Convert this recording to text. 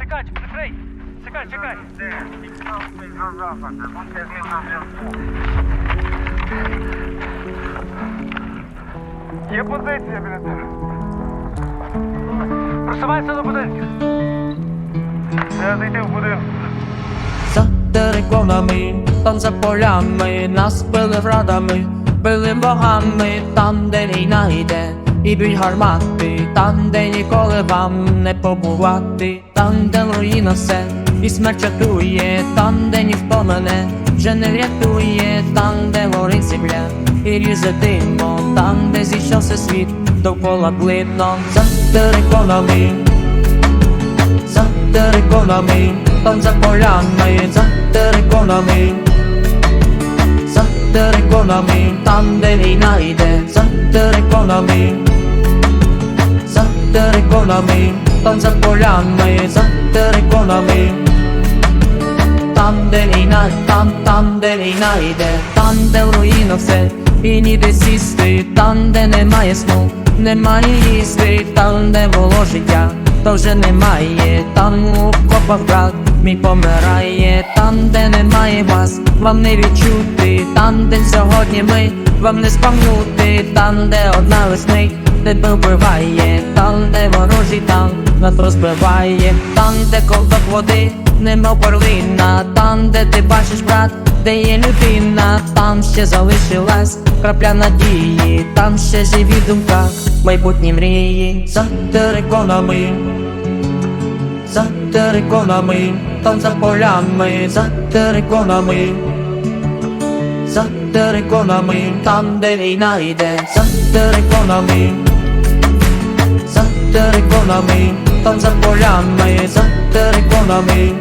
Чекай, прикрий! Чекай, чекай! Є позиція біля тебе. Просувайся до будинків. Я зайти в будинок. За териконами, там за полями, нас били градами, били богами, там, де війна йде, і б'ють гармати, там, де ніколи вам не побувати, там, де руїна все, і смерть чатує, там, де ніхто мене вже не врятує, там, де горить земля, і різе димо, там, де зійшовся світ, довкола блидно, за териконами за териконами, там за полями, за териконами, за териконами, там де війна йде, за териконами, териконами, там за полями, за териконами, там де війна, там, там, де війна йде, там, де в все, і ніде сісти, там, де немає сну, немає їсти, там, де було життя, то вже немає, там у копах брат мій помирає, там, де немає вас, вам не відчути, там, де сьогодні ми, вам не спам'нути, там, де одна веснить, тебе вбиває, там, де ворожий танк нас розбиває, там, де ковток води, немов перлина, там, де ти бачиш брат, де є людина, там ще залишилась крапля надії, там ще живі думка, майбутні мрії, за териконами, за териконами, там за полями, за териконами, за териконами, там де війна йде, за териконами, за териконами, там за полями, за териконами,